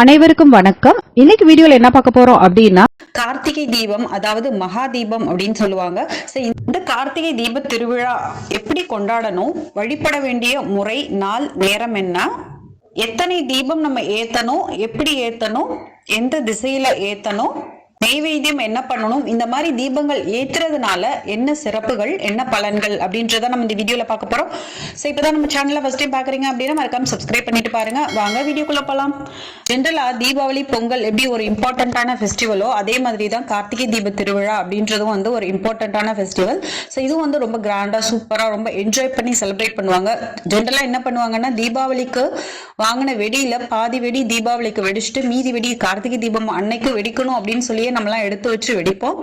அனைவருக்கும் வணக்கம். இன்னைக்கு வீடியோல என்ன பார்க்க போறோம் அப்படின்னா கார்த்திகை தீபம் அதாவது மகா தீபம் அப்படின்னு சொல்லுவாங்க. இந்த கார்த்திகை தீப திருவிழா எப்படி கொண்டாடணும்? வழிபட வேண்டிய முறை நாள் நேரம் என்ன? எத்தனை தீபம் நம்ம ஏத்தணும்? எப்படி ஏத்தணும்? எந்த திசையில ஏத்தணும்? நெய்வேத்தியம் என்ன பண்ணணும்? இந்த மாதிரி தீபங்கள் ஏத்துறதுனால என்ன சிறப்புகள் என்ன பலன்கள் அப்படின்றத நம்ம இந்த வீடியோல பார்க்க போறோம். சோ இப்பதான் நம்ம சேனல்ல ஃபர்ஸ்ட் டைம் பாக்குறீங்க அப்படின்னா மறக்காம சப்ஸ்கிரைப் பண்ணிட்டு பாருங்க. வாங்க வீடியோக்குள்ள போலாம். ஜென்ரலா தீபாவளி பொங்கல் எப்படி ஒரு இம்பார்ட்டன்டான ஃபெஸ்டிவலோ அதே மாதிரி தான் கார்த்திகை தீப திருவிழா அப்படின்றதும் வந்து ஒரு இம்பார்ட்டன்டான ஃபெஸ்டிவல் ஸோ இதுவும் வந்து ரொம்ப கிராண்டா சூப்பரா ரொம்ப என்ஜாய் பண்ணி செலிப்ரேட் பண்ணுவாங்க. ஜென்ரலா என்ன பண்ணுவாங்கன்னா தீபாவளிக்கு வாங்கின வெடியில பாதி வெடி தீபாவளிக்கு வெடிச்சிட்டு மீதி வெடி கார்த்திகை தீபம் அன்னைக்கு வெடிக்கணும் அப்படின்னு சொல்லியே நம்மலாம் எடுத்து வச்சு வெடிப்போம்.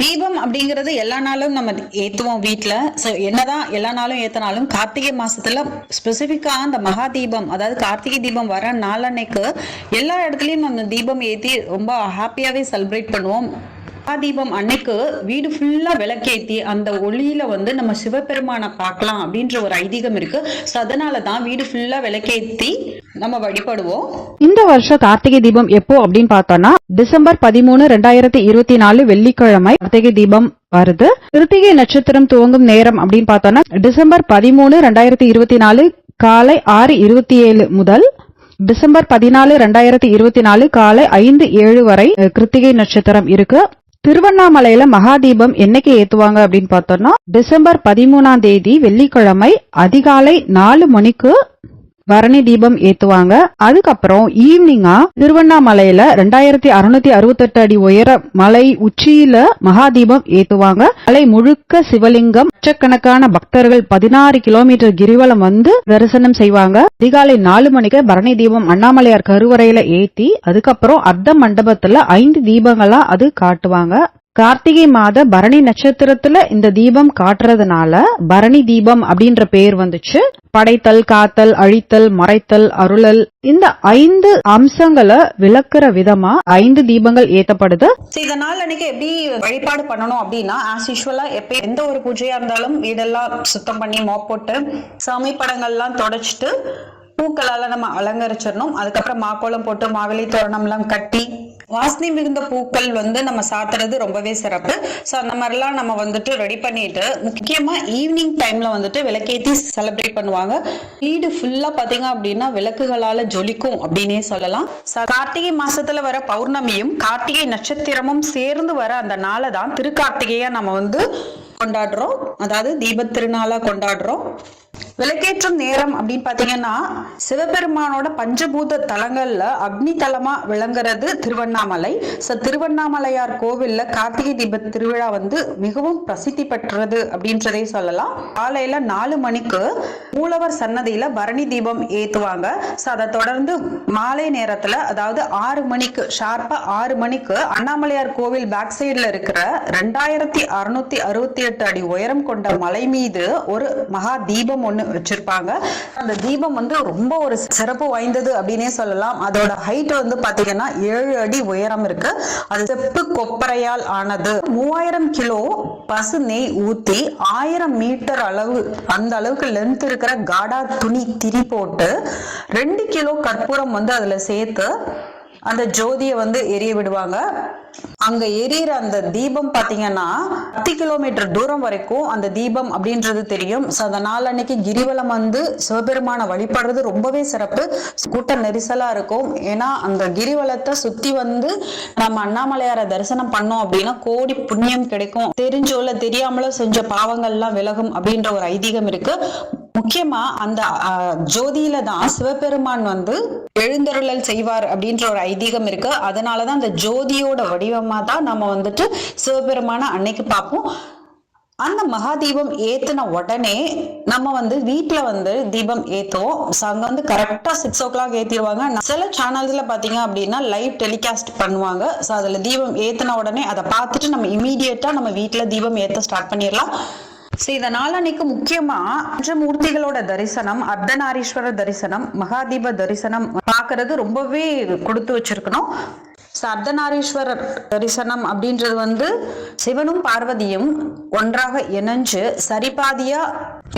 தீபம் அப்படிங்கிறது எல்லா நாளும் நம்ம ஏத்துவோம் வீட்ல. ஸோ என்னதான் எல்லா நாளும் ஏத்தினாலும் கார்த்திகை மாசத்துல ஸ்பெசிஃபிக்கா அந்த மகா தீபம் அதாவது கார்த்திகை தீபம் வர நாளன்னைக்கு எல்லா இடத்துலயும் நம்ம தீபம் ஏத்தி ரொம்ப ஹாப்பியாவே செலிப்ரேட் பண்ணுவோம். தீபம் அன்னைக்கு வீடு ஃபுல்லா விளக்கேத்தி அந்த ஒளியில வந்து நம்ம சிவபெருமானை பார்க்கலாம் அப்படின்ற ஒரு ஐதீகம் இருக்கு. ஸோ அதனால தான் வீடு ஃபுல்லா விளக்கேத்தி நம்ம வழிபடுவோம். இந்த வருஷம் கார்த்திகை தீபம் எப்போ அப்படின்னு பார்த்தோம்னா டிசம்பர் பதிமூணு ரெண்டாயிரத்தி இருபத்தி நாலு வெள்ளிக்கிழமை கார்த்திகை தீபம் வருது. கிருத்திகை நட்சத்திரம் துவங்கும் நேரம் அப்படின்னு பார்த்தோம்னா டிசம்பர் பதிமூணு ரெண்டாயிரத்தி இருபத்தி நாலு காலை ஆறு இருபத்தி ஏழு முதல் டிசம்பர் பதினாலு ரெண்டாயிரத்தி இருபத்தி நாலு காலை ஐந்து ஏழு வரை கிருத்திகை நட்சத்திரம் இருக்கு. திருவண்ணாமலையில மகாதீபம் என்னைக்கு ஏத்துவாங்க அப்படின்னு பார்த்தோம்னா டிசம்பர் பதிமூணாம் தேதி வெள்ளிக்கிழமை அதிகாலை நாலு மணிக்கு பரணி தீபம் ஏத்துவாங்க. அதுக்கப்புறம் ஈவினிங்கா திருவண்ணாமலையில ரெண்டாயிரத்தி அறுநூத்தி அறுபத்தெட்டு அடி உயர மலை உச்சியில மகாதீபம் ஏத்துவாங்க. மலை முழுக்க சிவலிங்கம் லட்சக்கணக்கான பக்தர்கள் பதினாறு கிலோமீட்டர் கிரிவலம் வந்து தரிசனம் செய்வாங்க. அதிகாலை நாலு மணிக்கு பரணி தீபம் அண்ணாமலையார் கருவறையில ஏத்தி அதுக்கப்புறம் அர்த்த மண்டபத்துல ஐந்து தீபங்களா அது காட்டுவாங்க. கார்த்திகை மாத பரணி நட்சத்திரத்துல இந்த தீபம் காட்டுறதுனால பரணி தீபம் அப்படின்ற பேர் வந்துச்சு. படைத்தல் காத்தல் அழித்தல் மறைத்தல் அருளல் இந்த ஐந்து அம்சங்களை விளக்குற விதமா ஐந்து தீபங்கள் ஏத்தப்படுது. இந்த நாள் அன்னைக்கு எப்படி வழிபாடு பண்ணணும் அப்படின்னா ஆஸ் யூஸ்வலா எப்ப எந்த ஒரு பூஜையா இருந்தாலும் வீடெல்லாம் சுத்தம் பண்ணி மோப் போட்டு சாமி படங்கள்லாம் தொடச்சிட்டு பூக்களால நம்ம அலங்கரிச்சிடணும். அதுக்கப்புறம் மாக்கோலம் போட்டு மாவிலை தோரணம்லாம் கட்டி வாசனை மிகுந்த பூக்கள் வந்து நம்ம சாத்துறது ரொம்பவே சிறப்பு. ஸோ அந்த மாதிரிலாம் நம்ம வந்துட்டு ரெடி பண்ணிட்டு முக்கியமா ஈவினிங் டைம்ல வந்துட்டு விளக்கேத்தி செலிப்ரேட் பண்ணுவாங்க. வீடு ஃபுல்லா பாத்தீங்க அப்படின்னா விளக்குகளால ஜொலிக்கும் அப்படின்னே சொல்லலாம். கார்த்திகை மாசத்துல வர பௌர்ணமியும் கார்த்திகை நட்சத்திரமும் சேர்ந்து வர அந்த நாளை தான் திருக்கார்த்திகையா நம்ம வந்து கொண்டாடுறோம். அதாவது தீபத் திருநாளா கொண்டாடுறோம். விளக்கேற்றும் நேரம் அப்படின்னு பாத்தீங்கன்னா சிவபெருமானோட பஞ்சபூத தலங்கள்ல அக்னி தலமா விளங்குறது திருவண்ணாமலை. சோ திருவண்ணாமலையார் கோவில்ல கார்த்திகை தீப திருவிழா வந்து மிகவும் பிரசித்தி பெற்றது அப்படின்றதே சொல்லலாம். காலையில நாலு மணிக்கு மூலவர் சன்னதியில பரணி தீபம் ஏத்துவாங்க. சோ அதை தொடர்ந்து மாலை நேரத்துல அதாவது ஆறு மணிக்கு ஷார்ப்பா ஆறு மணிக்கு அண்ணாமலையார் கோவில் பேக் சைடுல இருக்கிற ரெண்டாயிரத்தி அறுநூத்தி அறுபத்தி எட்டு அடி உயரம் கொண்ட மலை மீது ஒரு மகா தீபம் ஒண்ணு வச்சிருப்பாங்க. அந்த தீபம் வந்து ரொம்ப ஒரு சிறப்பு வாய்ந்தது அப்படின்னே சொல்லலாம். அதோட ஹைட் வந்து பாத்தீங்கன்னா ஏழு அடி உயரம் இருக்கு. அது செப்பு கொப்பரையால் ஆனது. மூவாயிரம் கிலோ பசு நெய் ஊத்தி ஆயிரம் மீட்டர் அளவு அந்த அளவுக்கு லென்த் இருக்கிற காடா துணி திரி போட்டு ரெண்டு கிலோ கற்பூரம் வந்து அதுல சேர்த்து அந்த ஜோதியை வந்து எரிய விடுவாங்க. அங்க எரியற அந்த தீபம் பாத்தீங்கன்னா பத்து கிலோமீட்டர் தூரம் வரைக்கும் அந்த தீபம் அப்படின்றது தெரியும். ஸோ அந்த நாள் அன்னைக்கு கிரிவலம் வந்து சிவபெருமான வழிபடுறது ரொம்பவே சிறப்பு. கூட்ட நெரிசலா இருக்கும். ஏன்னா அந்த கிரிவலத்தை சுத்தி வந்து நம்ம அண்ணாமலையாரை தரிசனம் பண்ணோம் அப்படின்னா கோடி புண்ணியம் கிடைக்கும். தெரிஞ்சோல இல்ல தெரியாமலோ செஞ்ச பாவங்கள்லாம் விலகும் அப்படின்ற ஒரு ஐதீகம் இருக்கு. முக்கியமா அந்த ஜோதியில தான் சிவபெருமான் வந்து எழுந்தருளல் செய்வார் அப்படின்ற ஒரு ஐதீகம் இருக்கு. அதனாலதான் அந்த ஜோதியோட வடிவமா தான் நம்ம வந்துட்டு சிவபெருமான அன்னைக்கு பார்ப்போம். அந்த மகா தீபம் உடனே நம்ம வந்து வீட்டில் வந்து தீபம் ஏத்துவோம். ஸோ அங்க வந்து கரெக்டா சிக்ஸ் ஓ கிளாக் ஏத்திடுவாங்க. சில சேனல்ஸ்ல பாத்தீங்க அப்படின்னா லைவ் டெலிகாஸ்ட் பண்ணுவாங்க. ஸோ அதுல தீபம் ஏத்துன உடனே அதை பார்த்துட்டு நம்ம இமீடியட்டா நம்ம வீட்டில் தீபம் ஏத்த ஸ்டார்ட் பண்ணிடலாம். ஸோ இந்த நாளன்னைக்கு முக்கியமா பஞ்சமூர்த்திகளோட தரிசனம் அர்த்தநாரீஸ்வரர் தரிசனம் மகாதீப தரிசனம் பார்க்கறது ரொம்பவே கொடுத்து வச்சிருக்கணும். அர்த்தநாரீஸ்வரர் தரிசனம் அப்படின்றது வந்து சிவனும் பார்வதியும் ஒன்றாக இணைஞ்சு சரிபாதியா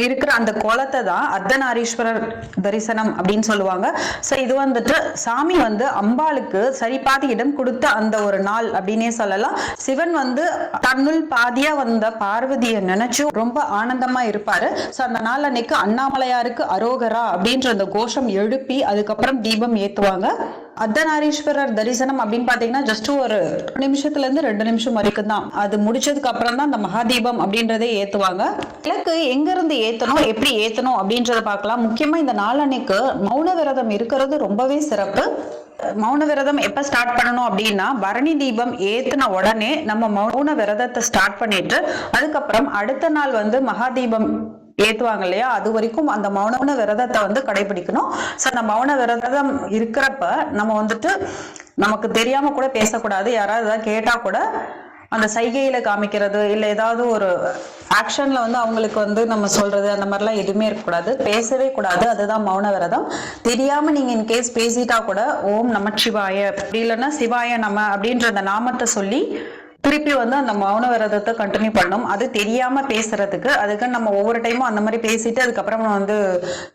இருக்கிற அந்த கோலத்தை தான் அர்த்தநாரீஸ்வரர் தரிசனம் அப்படின்னு சொல்லுவாங்க. ஸோ இது வந்துட்டு சாமி வந்து அம்பாளுக்கு சரிபாதி இடம் கொடுத்த அந்த ஒரு நாள் அப்படின்னே சொல்லலாம். சிவன் வந்து தன்னுள் பாதியா வந்த பார்வதியை நினைச்சு ரொம்ப ஆனந்தமா இருப்பாரு. ஸோ அந்த நாள் அன்னைக்கு அண்ணாமலையாருக்கு அரோகரா அப்படின்ற அந்த கோஷம் எழுப்பி அதுக்கப்புறம் தீபம் ஏத்துவாங்க. அர்த்தநாரீஸ்வரர் தரிசனம் அப்படின்னு பாத்தீங்கன்னா ஜஸ்ட் ஒரு நிமிஷத்துல இருந்து ரெண்டு நிமிஷம் வரைக்கும் தான். அது முடிச்சதுக்கு அப்புறம் தான் அந்த மகாதீபம் அப்படின்றதே ஏத்துவாங்க. விளக்கு எங்க இருந்து ஏத்தணும் எப்படி ஏத்தணும் அப்படின்றத பார்க்கலாம். முக்கியமா இந்த நாளன்னைக்கு மௌன விரதம் இருக்கிறது ரொம்பவே சிறப்பு. மௌன விரதம் எப்ப ஸ்டார்ட் பண்ணணும் அப்படின்னா பரணி தீபம் ஏத்தின உடனே நம்ம மௌன விரதத்தை ஸ்டார்ட் பண்ணிட்டு அதுக்கப்புறம் அடுத்த நாள் வந்து மகாதீபம் ஏத்துவாங்க இல்லையா? அது வரைக்கும் அந்த மௌன விரதத்தை வந்து கடைபிடிக்கணும். ஸோ அந்த மௌன விரதம் இருக்கிறப்ப நம்ம வந்துட்டு நமக்கு தெரியாம கூட பேசக்கூடாது. யாராவது ஏதாவது கேட்டா கூட அந்த சைகையில காமிக்கிறது இல்ல ஏதாவது ஒரு ஆக்ஷன்ல வந்து அவங்களுக்கு வந்து நம்ம சொல்றது அந்த மாதிரிலாம் எதுவுமே இருக்கக்கூடாது. பேசவே கூடாது. அதுதான் மௌன விரதம். தெரியாம நீங்க இன்கேஸ் பேசிட்டா கூட ஓம் நமச்சிவாய அப்படி இல்லைன்னா சிவாய நம அப்படின்ற அந்த நாமத்தை சொல்லி திருப்பி வந்து அந்த மௌன விரதத்தை கண்டினியூ பண்ணணும். அது தெரியாம பேசுறதுக்கு அதுக்கு நம்ம ஒவ்வொரு டைமும் அந்த மாதிரி பேசிட்டு அதுக்கப்புறம் வந்து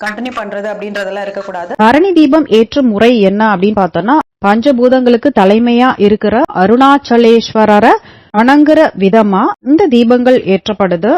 கண்டினியூ பண்றது அப்படின்றதெல்லாம் இருக்கக்கூடாது. பரணி தீபம் ஏற்றும் முறை என்ன அப்படின்னு பார்த்தோம்னா பஞ்சபூதங்களுக்கு தலைமையா இருக்கிற அருணாச்சலேஸ்வரரை வணங்குற விதமா இந்த தீபங்கள் ஏற்றப்படுது.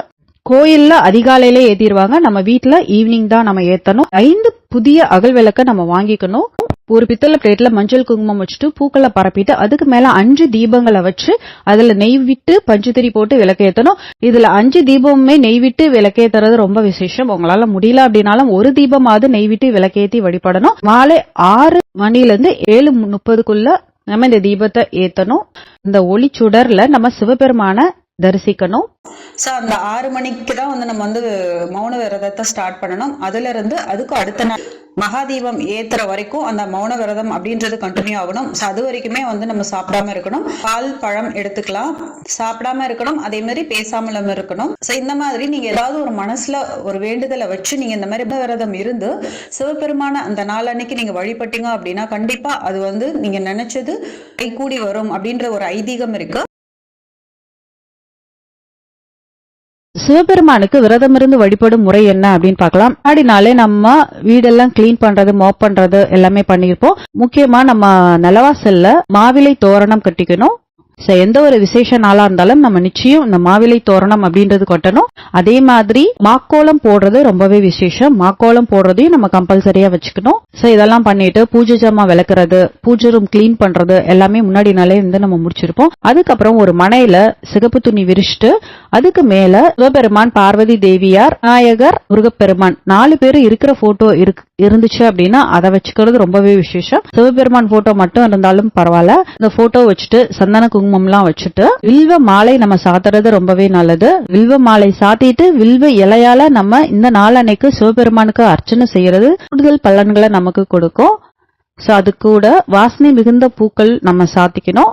கோயில்ல அதிகாலையில ஏத்திடுவாங்க. நம்ம வீட்ல ஈவினிங் தான் நம்ம ஏத்தணும். ஐந்து புதிய அகல் விளக்க நம்ம வாங்கிக்கணும். ஒரு பித்தளை பிளேட்ல மஞ்சள் குங்குமம் வச்சுட்டு பூக்களை பரப்பிட்டு அதுக்கு மேல அஞ்சு தீபங்களை வச்சு அதுல நெய் விட்டு பஞ்சுத்திரி போட்டு விளக்கேத்தணும். இதுல அஞ்சு தீபமுமே நெய் விட்டு விளக்கேத்துறது ரொம்ப விசேஷம். உங்களால முடியல அப்படின்னாலும் ஒரு தீபமாவது நெய் விட்டு விளக்கேத்தி வழிபடணும். மாலை ஆறு மணில இருந்து ஏழு முப்பதுக்குள்ள நம்ம இந்த தீபத்தை ஏத்தணும். இந்த ஒளி சுடர்ல நம்ம சிவபெருமான தரிசிக்கணும். ஸோ அந்த ஆறு மணிக்கு தான் வந்து நம்ம வந்து மௌன விரதத்தை ஸ்டார்ட் பண்ணணும். அதுல இருந்து அதுக்கு அடுத்த நாள் மகாதீபம் ஏத்துற வரைக்கும் அந்த மௌன விரதம் அப்படின்றது கண்டினியூ ஆகணும். ஸோ அது வரைக்குமே வந்து நம்ம சாப்பிடாம இருக்கணும். பால் பழம் எடுத்துக்கலாம். சாப்பிடாம இருக்கணும். அதே மாதிரி பேசாமலும் இருக்கணும். ஸோ இந்த மாதிரி நீங்க ஏதாவது ஒரு மனசுல ஒரு வேண்டுதலை வச்சு நீங்க இந்த மாதிரி விரதம் இருந்து சிவபெருமான அந்த நாளன்னைக்கு நீங்க வழிபட்டீங்க அப்படின்னா கண்டிப்பா அது வந்து நீங்க நினைச்சது கைகூடி வரும் அப்படின்ற ஒரு ஐதீகம் இருக்கு. சிவபெருமானுக்கு விரதம் இருந்து வழிபடும் முறை என்ன அப்படின்னு பார்க்கலாம். முன்னாடி நாளே நம்ம வீடெல்லாம் கிளீன் பண்றது மாப் பண்றது எல்லாமே பண்ணியிருப்போம். முக்கியமா நம்ம நிலவாசல்ல மாவிலை தோரணம் கட்டிக்கணும். ஸோ எந்த ஒரு விசேஷ நாளாக இருந்தாலும் நம்ம நிச்சயம் இந்த மாவிலை தோரணம் அப்படின்றது கொட்டணும். அதே மாதிரி மாக்கோலம் போடுறது ரொம்பவே விசேஷம். மாக்கோலம் போடுறதையும் நம்ம கம்பல்சரியா வச்சுக்கணும். ஸோ இதெல்லாம் பண்ணிட்டு பூஜை ஜாமா விளக்குறது பூஜை ரூம் கிளீன் பண்றது எல்லாமே முன்னாடி நாளே வந்து நம்ம முடிச்சிருப்போம். அதுக்கப்புறம் ஒரு மனையில சிகப்பு துணி விரிச்சிட்டு அதுக்கு மேல சிவபெருமான் பார்வதி தேவியார் நாயகர் முருகப்பெருமான் நாலு பேர் இருக்கிற போட்டோ இருக்கு இருந்துச்சு அப்படின்னா அதை வச்சுக்கிறது ரொம்பவே விசேஷம். சிவபெருமான் போட்டோ மட்டும் இருந்தாலும் பரவாயில்ல. இந்த போட்டோ வச்சுட்டு சந்தன குங்குமம்லாம் வச்சுட்டு வில்வ மாலை நம்ம சாத்துறது ரொம்பவே நல்லது. வில்வ மாலை சாத்திட்டு வில்வ இலையால நம்ம இந்த நாளன்னைக்கு சிவபெருமானுக்கு அர்ச்சனை செய்யறது கூடுதல் பலன்களை நமக்கு கொடுக்கும். சோ அது கூட வாசனை மிகுந்த பூக்கள் நம்ம சாத்திக்கணும்.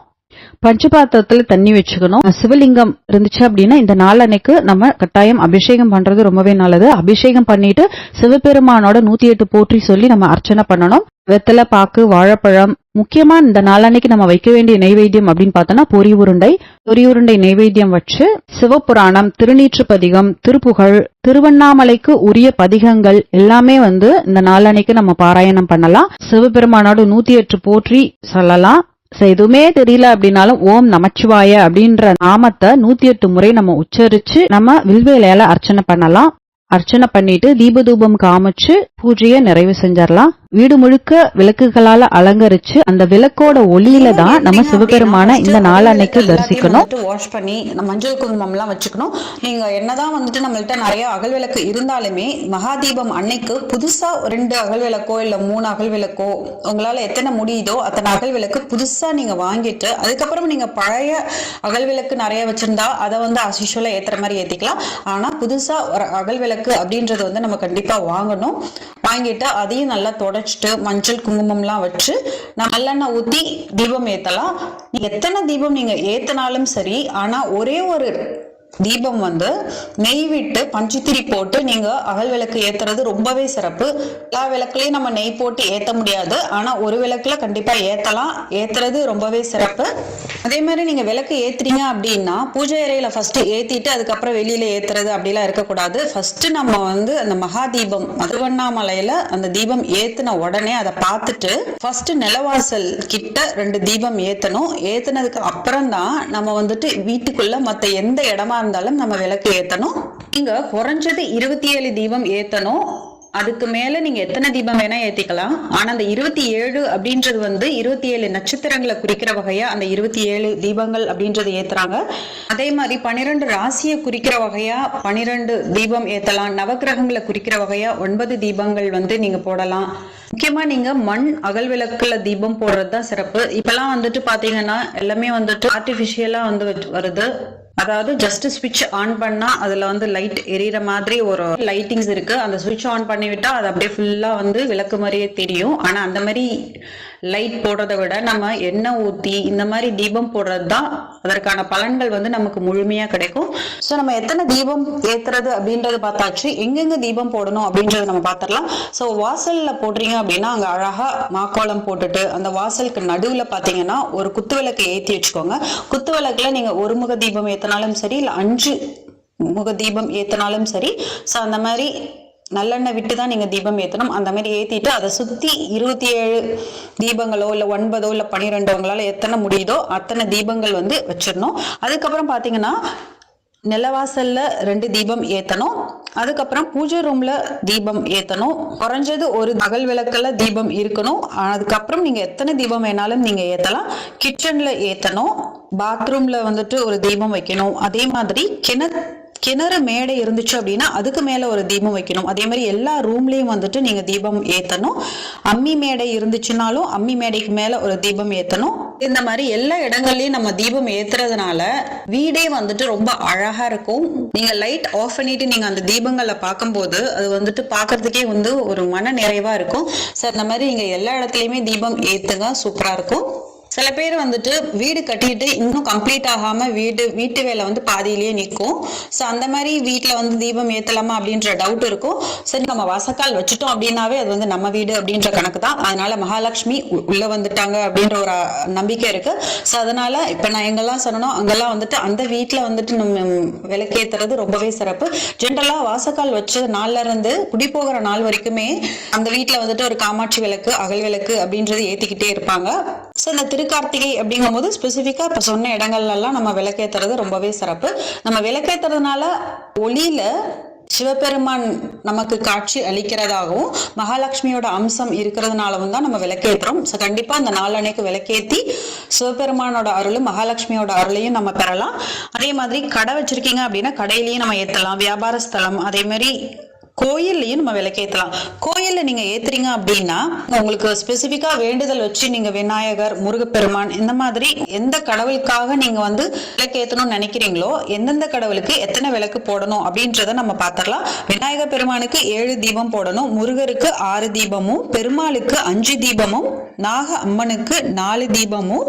பஞ்சபாத்திரத்துல தண்ணி வச்சுக்கணும். சிவலிங்கம் இருந்துச்சு அப்படின்னா இந்த நாளன்னைக்கு நம்ம கட்டாயம் அபிஷேகம் பண்றது ரொம்பவே நல்லது. அபிஷேகம் பண்ணிட்டு சிவபெருமானோட நூத்தி எட்டு போற்றி சொல்லி நம்ம அர்ச்சனை பண்ணணும். வெத்தலை பாக்கு வாழைப்பழம் முக்கியமா இந்த நாளன்னைக்கு நம்ம வைக்க வேண்டிய நெய்வேத்தியம் அப்படின்னு பார்த்தோம்னா பொறி உருண்டை. பொரி உருண்டை நெய்வேத்தியம் வச்சு சிவபுராணம் திருநீற்றுப்பதிகம் திருப்புகழ் திருவண்ணாமலைக்கு உரிய பதிகங்கள் எல்லாமே வந்து இந்த நாளன்னைக்கு நம்ம பாராயணம் பண்ணலாம். சிவபெருமானோட நூத்தி எட்டு போற்றி சொல்லலாம். எதுவுமே தெரியல அப்படின்னாலும் ஓம் நமச்சிவாய அப்படின்ற நாமத்தை நூத்தி எட்டு முறை நம்ம உச்சரிச்சு நம்ம வில்வேலையால அர்ச்சனை பண்ணலாம். அர்ச்சனை பண்ணிட்டு தீபதூபம் காமிச்சு பூஜையை நிறைவு செஞ்சிடலாம். வீடு முழுக்க விளக்குகளால அலங்கரிச்சு அந்த விளக்கோட ஒளியில தான் நம்ம சிவபெருமான இந்த நாள் அன்னைக்கு தரிசிக்கணும். வாஷ் பண்ணி நம்ம மஞ்சள் குங்குமம் எல்லாம் வச்சுக்கணும். நீங்க என்னதான் வந்துட்டு நம்மள்ட்ட நிறைய அகல் விளக்கு இருந்தாலுமே மகாதீபம் அன்னைக்கு புதுசா ரெண்டு அகல் விளக்கோ இல்ல மூணு அகல் விளக்கோ உங்களால எத்தனை முடியுதோ அத்தனை அகல் விளக்கு புதுசா நீங்க வாங்கிட்டு அதுக்கப்புறம் நீங்க பழைய அகல் விளக்கு நிறைய வச்சிருந்தா அதை வந்து அசிஷுவலா ஏத்துற மாதிரி ஏத்திக்கலாம். ஆனா புதுசா ஒரு அகல் விளக்கு அப்படின்றது வந்து நம்ம கண்டிப்பா வாங்கணும். வாங்கிட்டு அதையும் நல்லா வச்சுட்டு மஞ்சள் குங்குமம்லாம் வச்சு நல்லெண்ணெய் ஊத்தி தீபம் ஏத்தலாம். எத்தனை தீபம் நீங்க ஏற்றினாலும் சரி ஆனா ஒரே ஒரு தீபம் வந்து நெய் விட்டு பஞ்சுத்திரி போட்டு நீங்க அகல் விளக்கு ஏத்துறது ரொம்பவே சிறப்பு. எல்லா விளக்குலயும் நம்ம நெய் போட்டு ஏத்த முடியாது. ஆனா ஒரு விளக்குல கண்டிப்பா ஏத்தலாம். ஏத்துறது ரொம்பவே சிறப்பு. அதே மாதிரி நீங்க விளக்கு ஏத்துறீங்க அப்படின்னா பூஜை அறையில ஃபர்ஸ்ட் ஏத்திட்டு அதுக்கப்புறம் வெளியில ஏத்துறது அப்படிலாம் இருக்கக்கூடாது. ஃபர்ஸ்ட் நம்ம வந்து அந்த மகா தீபம் திருவண்ணாமலையில அந்த தீபம் ஏத்துன உடனே அதை பார்த்துட்டு ஃபர்ஸ்ட் நிலவாசல் கிட்ட ரெண்டு தீபம் ஏத்தணும். ஏத்துனதுக்கு அப்புறம் தான் நம்ம வந்துட்டு வீட்டுக்குள்ள மத்த எந்த இடமா இருந்தாலும் நம்ம விளக்கு ஏத்தணும். நீங்க குறைஞ்சது இருபத்தி ஏழு தீபம் ஏத்தணும். அதுக்கு மேல நீங்க எத்தனை தீபம் வேணா ஏத்திக்கலாம். ஆனா அந்த இருபத்தி ஏழு அப்படின்றது வந்து இருபத்தி ஏழு நட்சத்திரங்களை குறிக்கிற வகையா அந்த இருபத்தி ஏழு தீபங்கள் அப்படின்றது ஏத்துறாங்க. அதே மாதிரி பனிரெண்டு ராசியை குறிக்கிற வகையா பனிரெண்டு தீபம் ஏத்தலாம். நவக்கிரகங்களை குறிக்கிற வகையா ஒன்பது தீபங்கள் வந்து நீங்க போடலாம். முக்கியமா நீங்க மண் அகல் விளக்குல தீபம் போடுறது தான் சிறப்பு. இப்பெல்லாம் வந்துட்டு பாத்தீங்கன்னா எல்லாமே வந்துட்டு ஆர்டிபிஷியலா வந்து வருது. அதாவது ஜஸ்ட் ஸ்விட்ச் ஆன் பண்ணா அதுல வந்து லைட் எரியற மாதிரி ஒரு லைட்டிங்ஸ் இருக்கு. அந்த ஸ்விட்ச் ஆன் பண்ணி விட்டா அது அப்படியே ஃபுல்லா வந்து விளக்கு மாதிரியே தெரியும். ஆனா அந்த மாதிரி லைட் போடுறதை விட நம்ம எண்ணெய் ஊற்றி இந்த மாதிரி தீபம் போடுறது தான் அதற்கான பலன்கள் வந்து நமக்கு முழுமையாக கிடைக்கும். ஸோ நம்ம எத்தனை தீபம் ஏத்துறது அப்படின்றது பார்த்தாச்சு. எங்கெங்க தீபம் போடணும் அப்படின்றத நம்ம பார்த்துடலாம். ஸோ வாசலில் போடுறீங்க அப்படின்னா அங்கே அழகாக மாக்கோலம் போட்டுட்டு அந்த வாசலுக்கு நடுவில் பார்த்தீங்கன்னா ஒரு குத்து விளக்கு ஏற்றி வச்சுக்கோங்க. குத்து விளக்குல நீங்கள் ஒரு முக தீபம் ஏற்றினாலும் சரி இல்லை அஞ்சு முக தீபம் ஏற்றினாலும் சரி. ஸோ அந்த மாதிரி நல்லெண்ணெய் விட்டு தான் நீங்க தீபம் ஏற்றணும் அந்த மாதிரி ஏற்றிட்டு அதை சுற்றி இருபத்தி ஏழு தீபங்களோ இல்லை ஒன்பதோ இல்லை பன்னிரெண்டோ உங்களால் எத்தனை முடியுதோ அத்தனை தீபங்கள் வந்து வச்சிடணும். அதுக்கப்புறம் பார்த்தீங்கன்னா நிலவாசல்ல ரெண்டு தீபம் ஏற்றணும் அதுக்கப்புறம் பூஜை ரூம்ல தீபம் ஏற்றணும் குறைஞ்சது ஒரு அகல் விளக்கில் தீபம் இருக்கணும். அதுக்கப்புறம் நீங்க எத்தனை தீபம் வேணாலும் நீங்க ஏற்றலாம் கிச்சன்ல ஏற்றணும் பாத்ரூம்ல வந்துட்டு ஒரு தீபம் வைக்கணும். அதே மாதிரி கிணறு கிணறு மேடை இருந்துச்சு அப்படின்னா அதுக்கு மேலே ஒரு தீபம் வைக்கணும். அதே மாதிரி எல்லா ரூம்லேயும் வந்துட்டு நீங்கள் தீபம் ஏற்றணும் அம்மி மேடை இருந்துச்சுனாலும் அம்மி மேடைக்கு மேலே ஒரு தீபம் ஏற்றணும் இந்த மாதிரி எல்லா இடங்கள்லயும் நம்ம தீபம் ஏத்துறதுனால வீடே வந்துட்டு ரொம்ப அழகா இருக்கும். நீங்க லைட் ஆஃப் பண்ணிட்டு நீங்க அந்த தீபங்களை பார்க்கும்போது அது வந்துட்டு பாக்குறதுக்கே வந்து ஒரு மன நிறைவா இருக்கும். ஸோ இந்த மாதிரி நீங்க எல்லா இடத்துலயுமே தீபம் ஏத்துங்க சூப்பரா இருக்கும். சில பேர் வந்துட்டு வீடு கட்டிட்டு இன்னும் கம்ப்ளீட் ஆகாம வீடு வீட்டு வேலை வந்து பாதியிலேயே நிற்கும். ஸோ அந்த மாதிரி வீட்டில் வந்து தீபம் ஏத்தலாமா அப்படின்ற டவுட் இருக்கும். சரி நம்ம வாசக்கால் வச்சுட்டோம் அப்படின்னாவே அது வந்து நம்ம வீடு அப்படின்ற கணக்கு தான். அதனால மகாலட்சுமி உள்ள வந்துட்டாங்க அப்படின்ற ஒரு நம்பிக்கை இருக்கு. ஸோ அதனால இப்போ நான் எங்கெல்லாம் சொன்னனோ அங்கெல்லாம் வந்துட்டு அந்த வீட்டில் வந்துட்டு நம்ம விளக்கேத்துறது ரொம்பவே சிறப்பு. ஜென்ரலா வாசக்கால் வச்ச நாள்ல இருந்து குடி போகிற நாள் வரைக்குமே அந்த வீட்டில் வந்துட்டு ஒரு காமாட்சி விளக்கு அகல் விளக்கு அப்படின்றது ஏத்திக்கிட்டே இருப்பாங்க. ஸோ இந்த திருக்கார்த்திகை அப்படிங்கும்போது ஸ்பெசிஃபிக்காக இப்போ சொன்ன இடங்கள்லாம் நம்ம விளக்கேத்துறது ரொம்பவே சிறப்பு. நம்ம விளக்கேத்துறதுனால ஒளியில சிவபெருமான் நமக்கு காட்சி அளிக்கிறதாகவும் மகாலட்சுமியோட அம்சம் இருக்கிறதுனாலவும் தான் நம்ம விளக்கேற்றுறோம் ஸோ கண்டிப்பாக அந்த நாளன்னைக்கு விளக்கேத்தி சிவபெருமானோட அருளும் மகாலட்சுமியோட அருளையும் நம்ம பெறலாம். அதே மாதிரி கடை வச்சிருக்கீங்க அப்படின்னா கடையிலையும் நம்ம ஏத்தலாம். வியாபார ஸ்தலம் அதே மாதிரி கோயில்லையும் நம்ம விளக்கேற்றலாம் கோயிலில் நீங்கள் ஏற்றுறீங்க அப்படின்னா உங்களுக்கு ஸ்பெசிஃபிக்காக வேண்டுதல் வச்சு நீங்கள் விநாயகர் முருகப்பெருமான் இந்த மாதிரி எந்த கடவுளுக்காக நீங்கள் வந்து விளக்கேற்றணும்னு நினைக்கிறீங்களோ எந்தெந்த கடவுளுக்கு எத்தனை விளக்கு போடணும் அப்படின்றத நம்ம பார்த்துடலாம் விநாயகர் பெருமானுக்கு ஏழு தீபம் போடணும் முருகருக்கு ஆறு தீபமும் பெருமாளுக்கு அஞ்சு தீபமும் நாக அம்மனுக்கு நாலு தீபமும்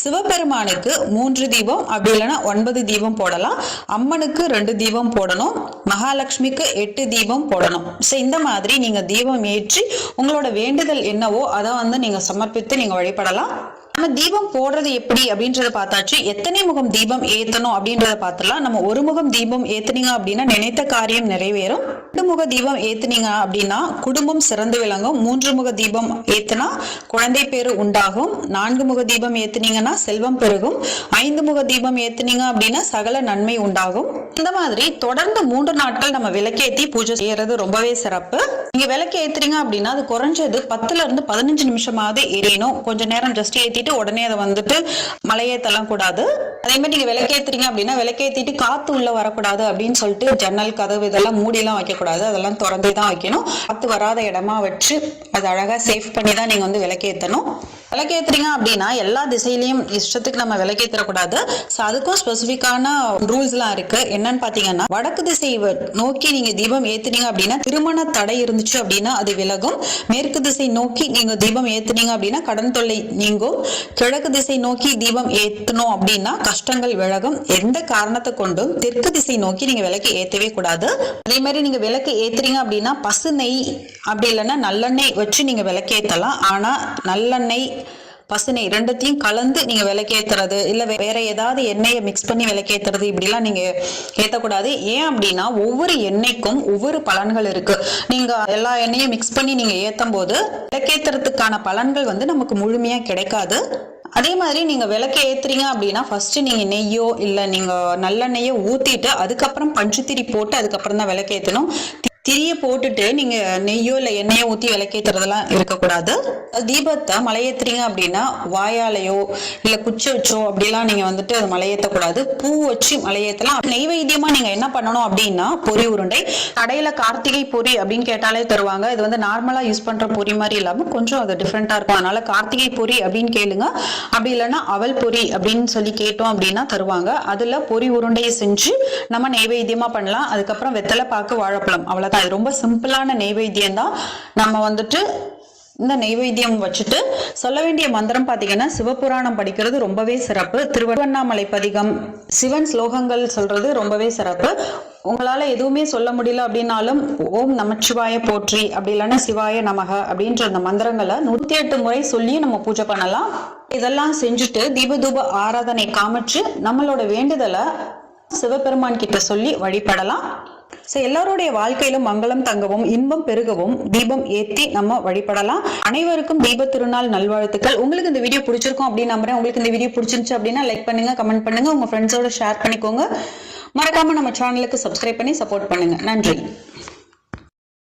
சிவபெருமானுக்கு மூன்று தீபம் அப்படி இல்லைன்னா ஒன்பது தீபம் போடலாம். அம்மனுக்கு ரெண்டு தீபம் போடணும். மகாலட்சுமிக்கு எட்டு தீபம் போடணும். ஸோ இந்த மாதிரி நீங்க தீபம் ஏற்றி உங்களோட வேண்டுதல் என்னவோ அதை வந்து நீங்க சமர்ப்பித்து நீங்க வழிபடலாம். நம்ம தீபம் போடுறது எப்படி அப்படின்றத பார்த்தாச்சு. எத்தனை முகம் தீபம் ஏத்தணும் அப்படின்றத பார்த்துலாம் நம்ம ஒரு முகம் தீபம் ஏத்துனீங்க அப்படின்னா நினைத்த காரியம் நிறைவேறும். ரெண்டு முக தீபம் ஏத்துனீங்க அப்படின்னா குடும்பம் சிறந்து விளங்கும். மூன்று முக தீபம் ஏத்துனா குழந்தை பேரு உண்டாகும். நான்கு முக தீபம் ஏத்துனீங்கன்னா செல்வம் பெருகும். ஐந்து முக தீபம் ஏத்துனீங்க அப்படின்னா சகல நன்மை உண்டாகும். இந்த மாதிரி தொடர்ந்து மூன்று நாட்கள் நம்ம விளக்கேத்தி பூஜை செய்யறது ரொம்பவே சிறப்பு. நீங்க விளக்கு ஏத்துறீங்க அப்படின்னா அது குறைஞ்சது பத்துல இருந்து பதினஞ்சு நிமிஷமாவது எரியணும். கொஞ்ச நேரம் ஜஸ்ட் ஏத்திட்டு உடனே அதை வந்துட்டு மலையேத்தலாம் கூடாது. அதே மாதிரி நீங்க விளக்கேத்துறீங்க அப்படின்னா விளக்கேத்திட்டு காத்து உள்ள வரக்கூடாது அப்படின்னு சொல்லிட்டு ஜன்னல் கதவு இதெல்லாம் மூடி எல்லாம் வைக்கக்கூடாது. அதெல்லாம் திறந்தே தான் வைக்கணும். காத்து வராத இடமா வச்சு அது அழகா சேஃப் பண்ணி தான் நீங்க வந்து விளக்கேத்தணும். விளக்கேத்துறீங்க அப்படின்னா எல்லா திசையிலையும் இஷ்டத்துக்கு நம்ம விளக்கேற்றக்கூடாது ஸோ அதுக்கும் ஸ்பெசிஃபிக்கான ரூல்ஸ்லாம் இருக்கு. என்னன்னு பார்த்தீங்கன்னா வடக்கு திசை வ- நோக்கி நீங்க தீபம் ஏத்துனீங்க அப்படின்னா திருமண தடை இருந்துச்சு அப்படின்னா அது விலகும். மேற்கு திசை நோக்கி நீங்க தீபம் ஏத்துனீங்க அப்படின்னா கடன் தொல்லை நீங்கும். கிழக்கு திசை நோக்கி தீபம் ஏத்தணும் அப்படின்னா கஷ்டங்கள் விலகும் எந்த காரணத்தை கொண்டும் தெற்கு திசை நோக்கி நீங்க விளக்கு ஏத்தவே கூடாது. அதே மாதிரி நீங்க விளக்கு ஏத்துறீங்க அப்படின்னா பசு நெய் அப்படி இல்லைன்னா நல்லெண்ணெய் வச்சு நீங்க விளக்கு ஏத்தலாம். ஆனா நல்லெண்ணெய் பசுனை ரெண்டுத்தையும் கலந்து நீங்க விளக்கேத்துறது இல்ல வேற ஏதாவது எண்ணெயை மிக்ஸ் பண்ணி விளக்கேத்துறது இப்படிலாம் நீங்க ஏத்தக்கூடாது. ஏன் அப்படின்னா ஒவ்வொரு எண்ணெய்க்கும் ஒவ்வொரு பலன்கள் இருக்கு. நீங்க எல்லா எண்ணெயும் மிக்ஸ் பண்ணி நீங்க ஏத்தும் போது விளக்கேத்துறதுக்கான பலன்கள் வந்து நமக்கு முழுமையா கிடைக்காது. அதே மாதிரி நீங்க விளக்கு ஏத்துறீங்க அப்படின்னா ஃபர்ஸ்ட் நீங்க நெய்யோ இல்ல நீங்க நல்லெண்ணெய்யோ ஊத்திட்டு அதுக்கப்புறம் பஞ்சுத்திரி போட்டு அதுக்கப்புறம் தான் விளக்கு ஏத்தணும். திரிய போட்டுட்டு நீங்க நெய்யோ இல்ல எண்ணெயோ ஊத்தி விளக்கேத்துறதெல்லாம் இருக்கக்கூடாது. தீபத்தை மலையேத்துறீங்க அப்படின்னா வாயாலையோ இல்ல குச்சி வச்சோ அப்படிலாம் நீங்க வந்துட்டு அது மலையேற்றக்கூடாது பூ வச்சு மலையேத்தலாம். நெய்வேத்தியமா நீங்க என்ன பண்ணணும் அப்படின்னா பொரி உருண்டை கடையில கார்த்திகை பொரி அப்படின்னு கேட்டாலே தருவாங்க. இது வந்து நார்மலா யூஸ் பண்ற பொரி மாதிரி இல்லாம கொஞ்சம் அது டிஃப்ரெண்டா இருக்கும். அதனால கார்த்திகை பொரி அப்படின்னு கேளுங்க. அப்படி இல்லைன்னா அவல் பொரி அப்படின்னு சொல்லி கேட்டோம் அப்படின்னா தருவாங்க. அதுல பொரி உருண்டையை செஞ்சு நம்ம நெய்வேத்தியமா பண்ணலாம். அதுக்கப்புறம் வெத்தலை பாக்கு வாழைப்பழம். அவ்வளோதான் இது ரொம்ப சிம்பிளான நெய்வேத்தியம் தான் நம்ம வந்துட்டு இந்த நெய்வேத்தியம் வச்சுட்டு சொல்ல வேண்டிய மந்திரம் பார்த்தீங்கன்னா சிவபுராணம் படிக்கிறது ரொம்பவே சிறப்பு. திருவண்ணாமலை பதிகம் சிவன் ஸ்லோகங்கள் சொல்றது ரொம்பவே சிறப்பு. உங்களால எதுவுமே சொல்ல முடியல அப்படின்னாலும் ஓம் நமச்சிவாய போற்றி அப்படி இல்லைன்னா சிவாய நமக அப்படின்ற அந்த மந்திரங்களை நூத்தி எட்டு முறை சொல்லி நம்ம பூஜை பண்ணலாம். இதெல்லாம் செஞ்சுட்டு தீபதூப ஆராதனை காமிச்சு நம்மளோட வேண்டுதலை சிவபெருமான் கிட்ட சொல்லி வழிபடலாம். ஸோ எல்லாருடைய வாழ்க்கையிலும் மங்களம் தங்கவும் இன்பம் பெருகவும் தீபம் ஏற்றி நம்ம வழிபடலாம். அனைவருக்கும் தீப திருநாள் நல்வாழ்த்துக்கள். உங்களுக்கு இந்த வீடியோ பிடிச்சிருக்கும் அப்படின்னு நம்புறேன். உங்களுக்கு இந்த வீடியோ பிடிச்சிருந்துச்சு அப்படின்னா லைக் பண்ணுங்க கமெண்ட் பண்ணுங்க. உங்க ஃப்ரெண்ட்ஸோட ஷேர் பண்ணிக்கோங்க. மறக்காம நம்ம சேனலுக்கு சப்ஸ்கிரைப் பண்ணி சப்போர்ட் பண்ணுங்க. நன்றி.